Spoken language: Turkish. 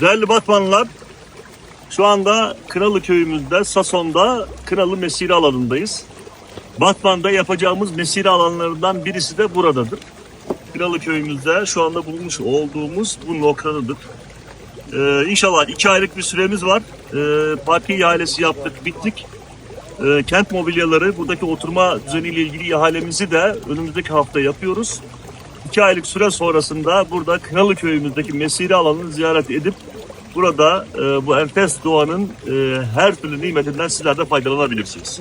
Değerli Batmanlılar, şu anda Kınalı köyümüzde, Sason'da Kınalı Mesire alanındayız. Batman'da yapacağımız mesire alanlarından birisi de buradadır. Kınalı köyümüzde şu anda bulmuş olduğumuz bu noktadır. Ee, inşallah iki aylık bir süremiz var. Ee, parti ihalesi yaptık, bittik. E, kent mobilyaları buradaki oturma düzeniyle ilgili ihalemizi de önümüzdeki hafta yapıyoruz. İki aylık süre sonrasında burada Kınalı köyümüzdeki mesire alanını ziyaret edip burada e, bu enfes doğanın e, her türlü nimetinden sizler de faydalanabilirsiniz.